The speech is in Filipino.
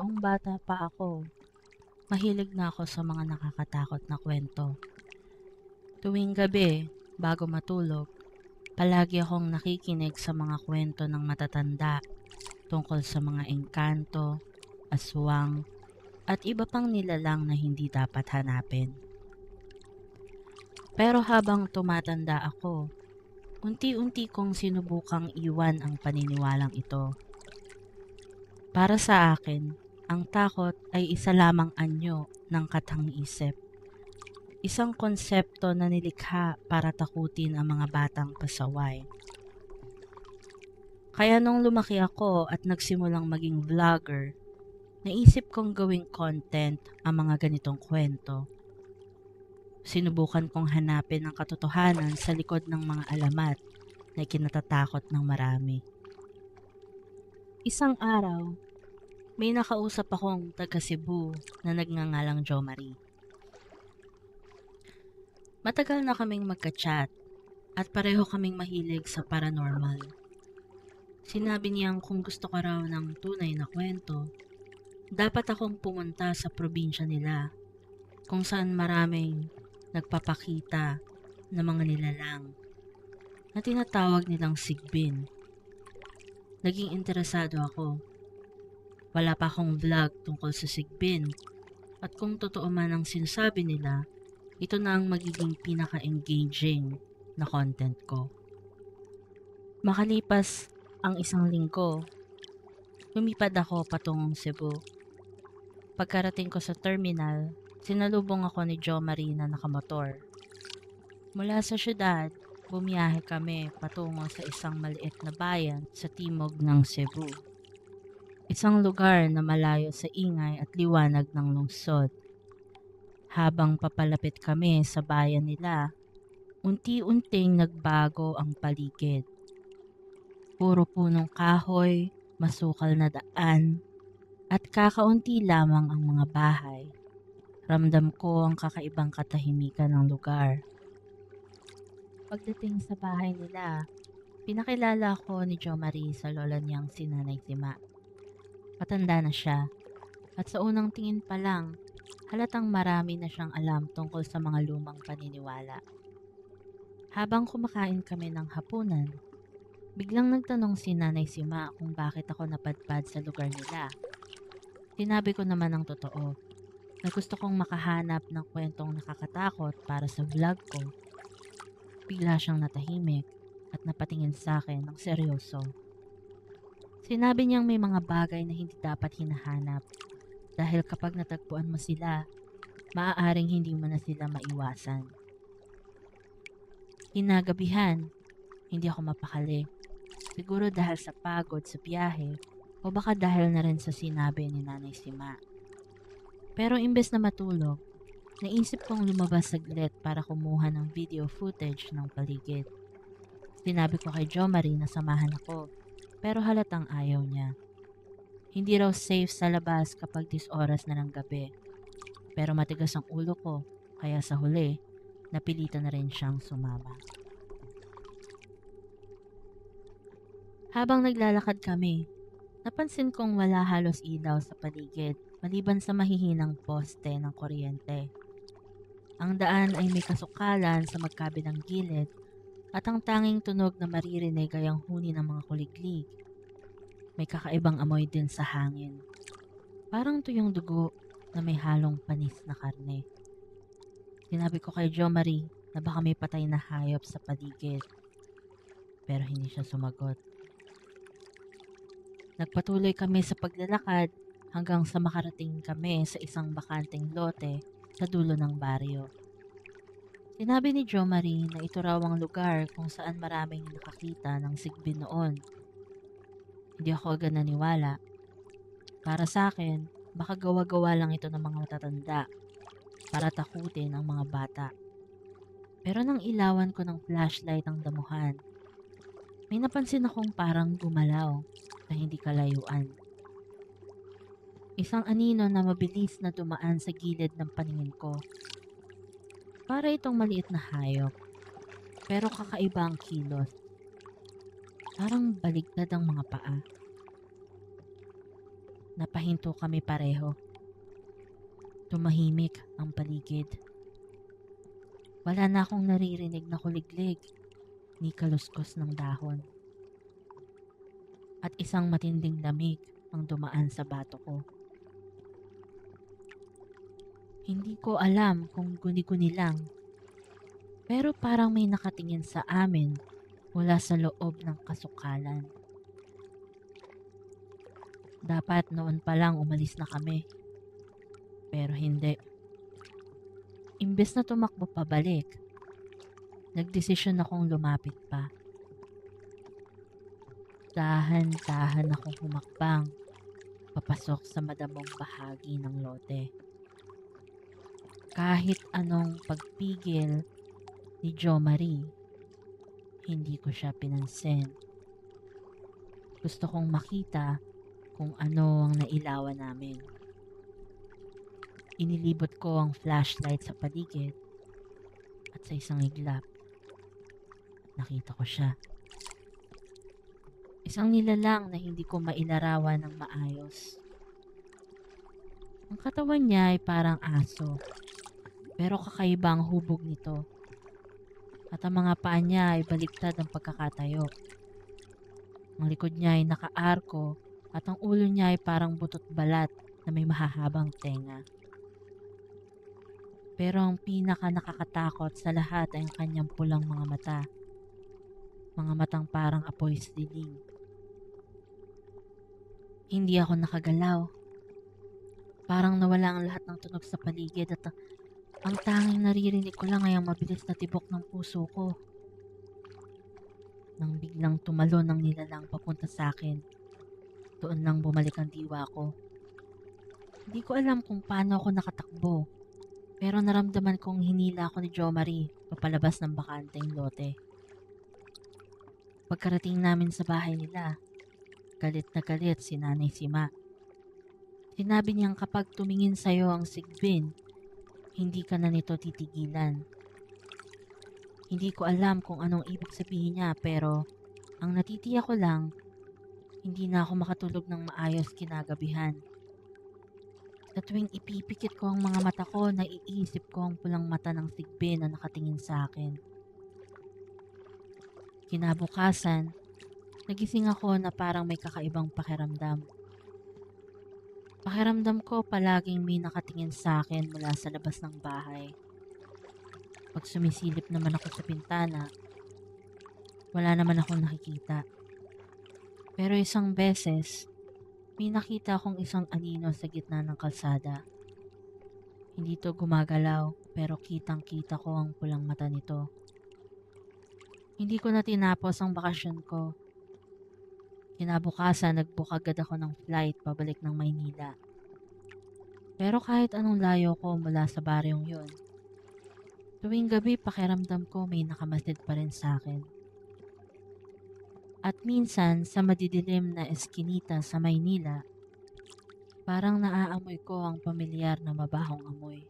Noong bata pa ako, mahilig na ako sa mga nakakatakot na kwento. Tuwing gabi, bago matulog, palagi akong nakikinig sa mga kwento ng matatanda tungkol sa mga engkanto, aswang, at iba pang nilalang na hindi dapat hanapin. Pero habang tumatanda ako, unti-unti kong sinubukang iwan ang paniniwalang ito. Para sa akin, ang takot ay isa lamang anyo ng katang-isip. Isang konsepto na nilikha para takutin ang mga batang pasaway. Kaya nung lumaki ako at nagsimulang maging vlogger, naisip kong gawing content ang mga ganitong kwento. Sinubukan kong hanapin ang katotohanan sa likod ng mga alamat na kinatatakot ng marami. Isang araw, may nakausap akong taga Cebu na nagngangalang Jo Marie. Matagal na kaming magka-chat at pareho kaming mahilig sa paranormal. Sinabi niyang kung gusto ko raw ng tunay na kwento, dapat akong pumunta sa probinsya nila kung saan maraming nagpapakita ng mga nilalang na tinatawag nilang sigbin. Naging interesado ako. Wala pa akong vlog tungkol sa sigbin at kung totoo man ang sinasabi nila, ito na ang magiging pinaka-engaging na content ko. Makalipas ang isang linggo, lumipad ako patungong Cebu. Pagkarating ko sa terminal, sinalubong ako ni Jo Marie na nakamotor. Mula sa syudad, bumiyahe kami patungo sa isang maliit na bayan sa timog ng Cebu. Isang lugar na malayo sa ingay at liwanag ng lungsod. Habang papalapit kami sa bayan nila, unti-unting nagbago ang paligid. Puro punong kahoy, masukal na daan, at kakaunti lamang ang mga bahay. Ramdam ko ang kakaibang katahimikan ng lugar. Pagdating sa bahay nila, pinakilala ko ni Jo Marie sa lola niyang si Nanay. Patanda na siya, at sa unang tingin pa lang, halatang marami na siyang alam tungkol sa mga lumang paniniwala. Habang kumakain kami ng hapunan, biglang nagtanong si Nanay Sima kung bakit ako napadpad sa lugar nila. Sinabi ko naman ang totoo, na gusto kong makahanap ng kwentong nakakatakot para sa vlog ko. Bigla siyang natahimik at napatingin sa akin ng seryoso. Sinabi niyang may mga bagay na hindi dapat hinahanap dahil kapag natagpuan mo sila, maaaring hindi mo na sila maiwasan. Hinagabihan, hindi ako mapakali. Siguro dahil sa pagod sa biyahe o baka dahil na rin sa sinabi ni Nanay Sima. Pero imbes na matulog, naisip kong lumabas saglit para kumuha ng video footage ng paligid. Sinabi ko kay Jo Marie na samahan ako, pero halatang ayaw niya. Hindi raw safe sa labas kapag 10 oras na ng gabi. Pero matigas ang ulo ko, kaya sa huli, napilitan na rin siyang sumama. Habang naglalakad kami, napansin kong wala halos ilaw sa paligid maliban sa mahihinang poste ng kuryente. Ang daan ay may kasukalan sa magkabilang gilid at ang tanging tunog na maririnig ay ang huni ng mga kuliglig. May kakaibang amoy din sa hangin. Parang tuyong dugo na may halong panis na karne. Sinabi ko kay Jo Marie na baka may patay na hayop sa paligid. Pero hindi siya sumagot. Nagpatuloy kami sa paglalakad hanggang sa makarating kami sa isang bakanteng lote sa dulo ng baryo. Sinabi ni Jo Marie na ito raw ang lugar kung saan maraming nakakita ng sigbin noon. Hindi ako agad naniwala. Para sa akin, baka gawa-gawa lang ito ng mga matatanda para takutin ang mga bata. Pero nang ilawan ko ng flashlight ang damuhan, may napansin akong parang gumalaw na hindi kalayuan. Isang anino na mabilis na dumaan sa gilid ng paningin ko. Para itong maliit na hayop, pero kakaiba ang kilos. Parang baligtad ang mga paa. Napahinto kami pareho. Tumahimik ang paligid. Wala na akong naririnig na kuliglig ni kaluskos ng dahon. At isang matinding lamig ang dumaan sa bato ko. Hindi ko alam kung guni-guni lang. Pero parang may nakatingin sa amin mula sa loob ng kasukalan. Dapat noon pa lang umalis na kami. Pero hindi. Imbes na tumakbo pabalik, nagdesisyon akong lumapit pa. Dahan-dahan akong humakbang papasok sa madamong bahagi ng lote. Kahit anong pagpigil ni Jo Marie, hindi ko siya pinansin. Gusto kong makita kung ano ang nailawan namin. Inilibot ko ang flashlight sa paligid at sa isang iglap, nakita ko siya. Isang nilalang na hindi ko mailarawan ng maayos. Ang katawan niya ay parang aso, pero kakaiba ang hubog nito. At ang mga paa niya ay baliktad ang pagkakatayo. Ang likod niya ay nakaarko at ang ulo niya ay parang butot balat na may mahahabang tenga. Pero ang pinaka nakakatakot sa lahat ay ang kanyang pulang mga mata. Mga matang parang apoy siling. Hindi ako nakagalaw. Parang nawala ang lahat ng tunog sa paligid at ang tanging naririnig ko lang ay ang mabilis na tibok ng puso ko. Nang biglang tumalon ang nilalang papunta sa akin, doon lang bumalik ang diwa ko. Hindi ko alam kung paano ako nakatakbo, pero naramdaman kong hinila ako ni Jo Marie papalabas ng bakanteng lote. Pagkarating namin sa bahay nila, galit na galit si Nanay Sima. Sinabi niyang kapag tumingin sa'yo ang sigbin, hindi ka na nito titigilan. Hindi ko alam kung anong ibig sabihin niya pero ang natitiya ko lang, hindi na ako makatulog ng maayos kinagabihan. Sa tuwing ipipikit ko ang mga mata ko, naiisip ko ang pulang mata ng sigbin na nakatingin sa akin. Kinabukasan, nagising ako na parang may kakaibang pakiramdam. Pakiramdam ko palaging may nakatingin sa akin mula sa labas ng bahay. Pag sumisilip naman ako sa pintana, wala naman akong nakikita. Pero isang beses, may nakita akong isang anino sa gitna ng kalsada. Hindi to gumagalaw pero kitang kita ko ang pulang mata nito. Hindi ko na tinapos ang bakasyon ko. Kinabukasan, nagbook ako ng flight pabalik ng Maynila. Pero kahit anong layo ko mula sa baryong yun, tuwing gabi pakiramdam ko may nakamasid pa rin sa akin. At minsan sa madidilim na eskinita sa Maynila, parang naaamoy ko ang pamilyar na mabahong amoy.